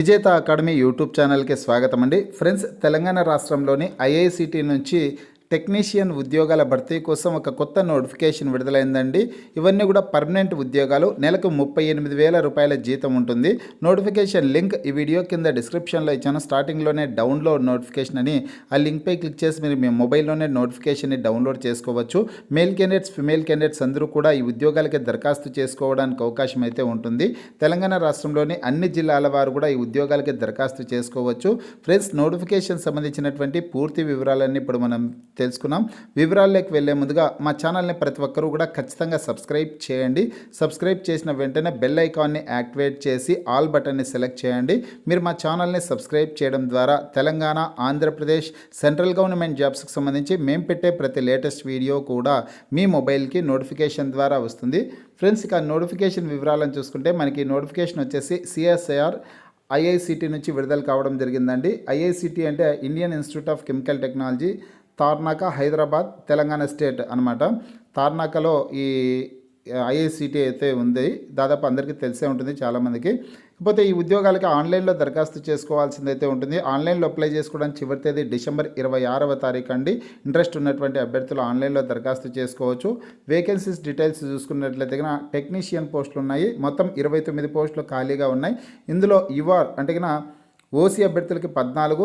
విజేత academy YouTube ఛానల్కి స్వాగతం అండి ఫ్రెండ్స్ తెలంగాణ రాష్ట్రంలోని ఐఐసిటి నుంచి టెక్నీషియన్ ఉద్యోగాల భర్తీ కోసం ఒక కొత్త నోటిఫికేషన్ విడుదలైందండి. ఇవన్నీ కూడా పర్మనెంట్ ఉద్యోగాలు. నెలకు ముప్పై ఎనిమిది వేల రూపాయల జీతం ఉంటుంది. నోటిఫికేషన్ లింక్ ఈ వీడియో కింద డిస్క్రిప్షన్లో ఇచ్చాను. స్టార్టింగ్లోనే డౌన్లోడ్ నోటిఫికేషన్ అని ఆ లింక్పై క్లిక్ చేసి మీరు మీ మొబైల్లోనే నోటిఫికేషన్ని డౌన్లోడ్ చేసుకోవచ్చు. మేల్ క్యాండిడేట్స్ ఫిమేల్ క్యాండిడేట్స్ అందరూ కూడా ఈ ఉద్యోగాలకి దరఖాస్తు చేసుకోవడానికి అవకాశం అయితే ఉంటుంది. తెలంగాణ రాష్ట్రంలోని అన్ని జిల్లాల వారు కూడా ఈ ఉద్యోగాలకి దరఖాస్తు చేసుకోవచ్చు. ఫ్రెండ్స్ నోటిఫికేషన్ సంబంధించినటువంటి పూర్తి వివరాలన్నీ ఇప్పుడు మనం తెలుసుకున్నాం. వివరాల్లోకి వెళ్ళే ముందుగా మా ఛానల్ని ప్రతి ఒక్కరూ కూడా ఖచ్చితంగా సబ్స్క్రైబ్ చేయండి. సబ్స్క్రైబ్ చేసిన వెంటనే బెల్ ఐకాన్ని యాక్టివేట్ చేసి ఆల్ బటన్ని సెలెక్ట్ చేయండి. మీరు మా ఛానల్ని సబ్స్క్రైబ్ చేయడం ద్వారా తెలంగాణ ఆంధ్రప్రదేశ్ సెంట్రల్ గవర్నమెంట్ జాబ్స్కి సంబంధించి మేము పెట్టే ప్రతి లేటెస్ట్ వీడియో కూడా మీ మొబైల్కి నోటిఫికేషన్ ద్వారా వస్తుంది. ఫ్రెండ్స్ ఇక నోటిఫికేషన్ వివరాలను చూసుకుంటే మనకి నోటిఫికేషన్ వచ్చేసి సిఎస్ఐఆర్ ఐఐసిటి నుంచి విడుదల కావడం జరిగిందండి. ఐఐసిటి అంటే Indian institute of chemical technology. Tarnaka Hyderabad Telangana state అనమాట తార్నాకలో ఈ ఐఐసిటి అయితే ఉంది. దాదాపు అందరికీ తెలిసే ఉంటుంది చాలామందికి. కాకపోతే ఈ ఉద్యోగాలకి ఆన్లైన్లో దరఖాస్తు చేసుకోవాల్సింది అయితే ఉంటుంది. ఆన్లైన్లో అప్లై చేసుకోవడానికి చివరి తేదీ డిసెంబర్ ఇరవై ఆరవ తారీఖు అండి. ఇంట్రెస్ట్ ఉన్నటువంటి అభ్యర్థులు ఆన్లైన్లో దరఖాస్తు చేసుకోవచ్చు. వేకెన్సీస్ డీటెయిల్స్ చూసుకున్నట్లయితే టెక్నీషియన్ పోస్టులు ఉన్నాయి. మొత్తం ఇరవై తొమ్మిది పోస్టులు ఖాళీగా ఉన్నాయి. ఇందులో యువర్ అంటే కనుక ఓసీ అభ్యర్థులకి పద్నాలుగు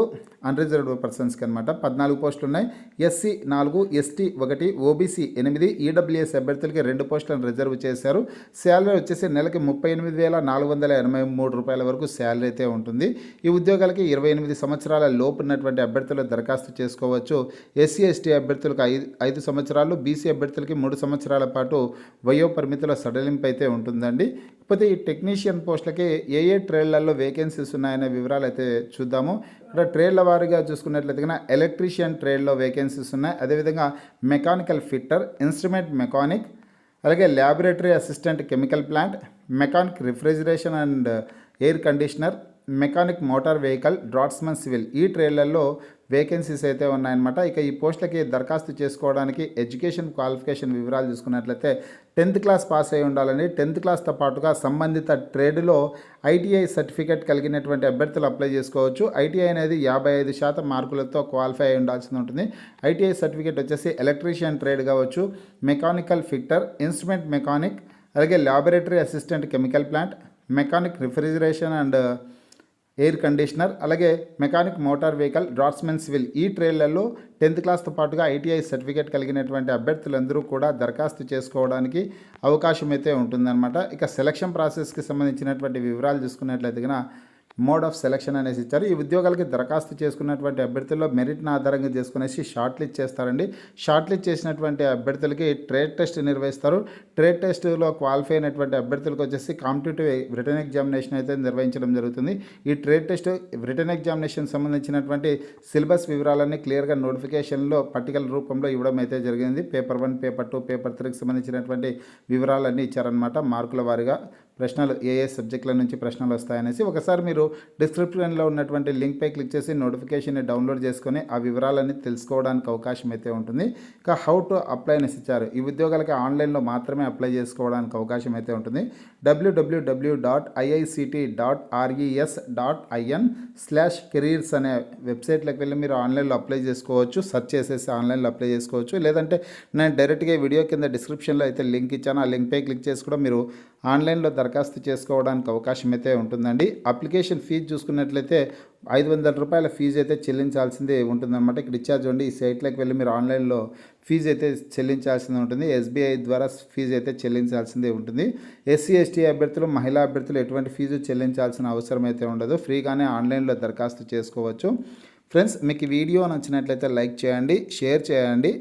అన్రిజర్వ్డ్ పర్సన్స్కి అనమాట పద్నాలుగు పోస్టులు ఉన్నాయి ఎస్సీ నాలుగు ఎస్టీ ఒకటి ఓబీసీ ఎనిమిది ఈడబ్ల్యూఎస్ అభ్యర్థులకి రెండు పోస్టులను రిజర్వ్ చేశారు. శాలరీ వచ్చేసి నెలకి ముప్పై ఎనిమిది వేల నాలుగు వందల ఎనభై మూడు రూపాయల వరకు శాలరీ అయితే ఉంటుంది. ఈ ఉద్యోగాలకి ఇరవై ఎనిమిది సంవత్సరాల లోపు ఉన్నటువంటి అభ్యర్థులు దరఖాస్తు చేసుకోవచ్చు. ఎస్సీ ఎస్టీ అభ్యర్థులకు ఐదు ఐదు సంవత్సరాలు బీసీ అభ్యర్థులకి మూడు సంవత్సరాల పాటు వయో పరిమితుల సడలింపు అయితే ఉంటుందండి. ఇకపోతే ఈ టెక్నీషియన్ పోస్టులకి ఏ ఏ ట్రేడ్లలో వేకెన్సీస్ ఉన్నాయనే వివరాలు అయితే చూద్దాము. ఇక్కడ ట్రేడ్ల వారీగా చూసుకున్నట్లయితే కనుక ఎలక్ట్రీషియన్ ట్రేడ్లో వేకెన్సీస్ ఉన్నాయి. అదేవిధంగా మెకానికల్ ఫిట్టర్ ఇన్స్ట్రుమెంట్ మెకానిక్ అలాగే laboratory assistant chemical plant mechanic refrigeration and air conditioner mechanic motor vehicle draughtsman civil. ఈ ట్రేడ్లలో వేకెన్సీస్ అయితే ఉన్నాయన్నమాట. ఇక ఈ పోస్టులకి దరఖాస్తు చేసుకోవడానికి ఎడ్యుకేషన్ క్వాలిఫికేషన్ వివరాలు చూసుకున్నట్లయితే టెన్త్ క్లాస్ పాస్ అయి ఉండాలని టెన్త్ క్లాస్తో పాటుగా సంబంధిత ట్రేడ్లో ఐటీఐ సర్టిఫికేట్ కలిగినటువంటి అభ్యర్థులు అప్లై చేసుకోవచ్చు. ఐటీఐ అనేది యాభై ఐదు శాతం మార్కులతో క్వాలిఫై అయి ఉండాల్సి ఉంటుంది. ఐటీఐ సర్టిఫికేట్ వచ్చేసి ఎలక్ట్రీషియన్ ట్రేడ్ కావచ్చు మెకానికల్ ఫిట్టర్ ఇన్స్ట్రుమెంట్ మెకానిక్ అలాగే laboratory assistant chemical plant mechanic refrigeration and air conditioner అలాగే మెకానిక్ మోటార్ వెహికల్ డ్రాట్స్మెన్స్ విల్. ఈ ట్రేడ్లలో టెన్త్ క్లాస్తో పాటుగా ఐటీఐ సర్టిఫికేట్ కలిగినటువంటి అభ్యర్థులందరూ కూడా దరఖాస్తు చేసుకోవడానికి అవకాశం అయితే ఉంటుందన్నమాట. ఇక సెలక్షన్ ప్రాసెస్కి సంబంధించినటువంటి వివరాలు చూసుకున్నట్లయితే మోడ్ ఆఫ్ సెలక్షన్ అనేసి ఇచ్చారు. ఈ ఉద్యోగాలకి దరఖాస్తు చేసుకున్నటువంటి అభ్యర్థుల్లో మెరిట్ను ఆధారంగా చేసుకునేసి షార్ట్ లిస్ట్ చేస్తారండి. షార్ట్ లిస్ట్ చేసినటువంటి అభ్యర్థులకి ట్రేడ్ టెస్ట్ నిర్వహిస్తారు. ట్రేడ్ టెస్ట్లో క్వాలిఫై అయినటువంటి అభ్యర్థులకు వచ్చేసి కాంపిటేటివ్ రిటర్న్ ఎగ్జామినేషన్ అయితే నిర్వహించడం జరుగుతుంది. ఈ ట్రేడ్ టెస్ట్ రిటర్న్ ఎగ్జామినేషన్ సంబంధించినటువంటి సిలబస్ వివరాలన్నీ క్లియర్గా నోటిఫికేషన్లో పట్టికల రూపంలో ఇవ్వడం అయితే జరిగింది. Paper one paper two paper త్రీకి సంబంధించినటువంటి వివరాలన్నీ ఇచ్చారనమాట మార్కుల వారీగా. ప్రశ్నలు ఏ ఏ సబ్జెక్టుల నుంచి ప్రశ్నలు వస్తాయనేసి ఒకసారి మీరు డిస్క్రిప్షన్లో ఉన్నటువంటి లింక్పై క్లిక్ చేసి నోటిఫికేషన్ని డౌన్లోడ్ చేసుకొని ఆ వివరాలన్నీ తెలుసుకోవడానికి అవకాశం అయితే ఉంటుంది. ఇక హౌ టు అప్లై అనేసి ఇచ్చారు. ఈ ఉద్యోగాలకి ఆన్లైన్లో మాత్రమే అప్లై చేసుకోవడానికి అవకాశం అయితే ఉంటుంది. WWW dot IICT dot RES dot IN slash careers అనే వెబ్సైట్లోకి వెళ్ళి మీరు ఆన్లైన్లో అప్లై చేసుకోవచ్చు. సెర్చ్ చేసేసి ఆన్లైన్లో అప్లై చేసుకోవచ్చు. లేదంటే నేను డైరెక్ట్గా వీడియో కింద డిస్క్రిప్షన్లో అయితే లింక్ ఇచ్చాను. ఆ లింక్పై క్లిక్ చేసి కూడా మీరు ఆన్లైన్లో దరఖాస్తు చేసుకోవడానికి అవకాశం అయితే ఉంటుందండి. అప్లికేషన్ ఫీజు చూసుకున్నట్లయితే ఐదు వందల రూపాయల ఫీజు అయితే చెల్లించాల్సిందే ఉంటుందన్నమాట. ఇక్కడ ఇచ్చారు చూడండి ఈ సైట్లోకి వెళ్ళి మీరు ఆన్లైన్లో ఫీజు అయితే చెల్లించాల్సింది ఉంటుంది. ఎస్బీఐ ద్వారా ఫీజు అయితే చెల్లించాల్సిందే ఉంటుంది. ఎస్సీ ఎస్టీ అభ్యర్థులు మహిళా అభ్యర్థులు ఎటువంటి ఫీజు చెల్లించాల్సిన అవసరం అయితే ఉండదు. ఫ్రీగానే ఆన్లైన్లో దరఖాస్తు చేసుకోవచ్చు. ఫ్రెండ్స్ మీకు వీడియో నచ్చినట్లయితే లైక్ చేయండి షేర్ చేయండి.